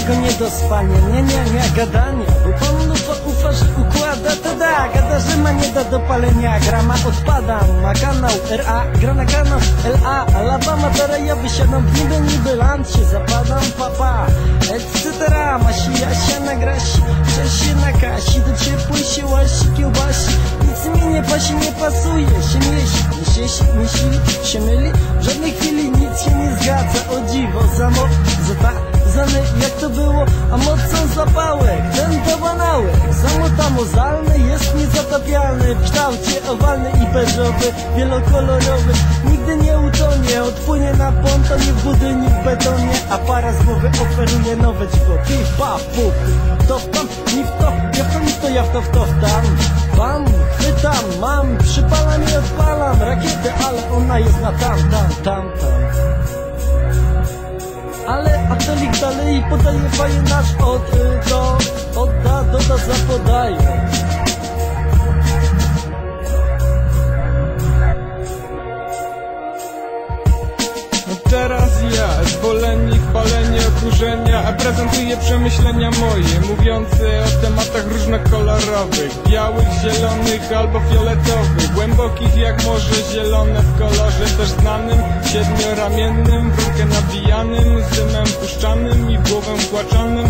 go nie do spania Nie, nie, nie, gadanie. Bo pan lufa ufa, że układa, to da. Gada, że ma nie da do palenia. Grama odpadam, ma kanał RA Gra na kanał LA Alabama, teraz ja wysiadam w niby, niby land się zapadam, papa. Etc. Masi, Jasia na grasi Cześć na kasi Do ciepłej się łasi, kiełbasi Nic mi nie pasi, nie pasuje. Się mieści, nie sieści, nie sili Się myli, w żadnej chwili nic się nie zgadza. O dziwo, zamo, Jak to było, a mocą zapałek Ten dobanałek, zamotamozalny Jest niezatapialny W kształcie owalny i beżowy Wielokolorowy, nigdy nie utonie Odpłynie na pontonie w budynie w betonie. A para z głowy oferuje nowe dziwo Pif, paf, puf, to w tam, ni w to Ja w to, ni w to, ja w to, w to, w tam. Bam, chwytam, mam Przypalam i odpalam rakietę Ale ona jest na tam, tam, tam, tam ale atolik dalej podaje faję nasz od do odda, doda, zapodaje teraz ja, zwolennik palenia okurzenia Prezentuję przemyślenia moje Mówiące o tematach różnokolorowych Białych, zielonych albo fioletowych Głębokich jak morze zielone w kolorze Też znanym, siedmioramiennym W rurkę nabijanym, z dymem puszczanym I głową płaczonym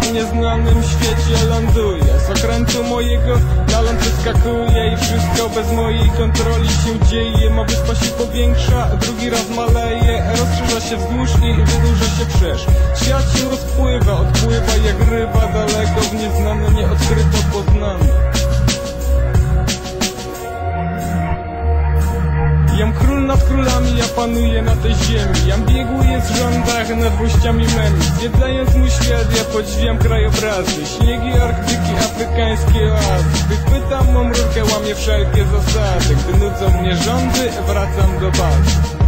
W nieznanym świecie ląduje. Z okrętu mojego ląd wyskakuje I wszystko bez mojej kontroli się dzieje. Ma wyspa się powiększa, drugi raz maleje. Rozszerza się wzdłuż i wydłuża się wszerz. Świat się rozpływa, odpływa jak ryba Daleko w nieznane, królami, ja panuję na tej ziemi. Jam bieguje w rządach nad włościami memi Zwiedzając mój świat, ja podziwiam krajobrazy. Śniegi, Arktyki, afrykańskie oazy. Gdy chwytam mą rurkę, łamię wszelkie zasady. Gdy nudzą mnie rządy, wracam do bazy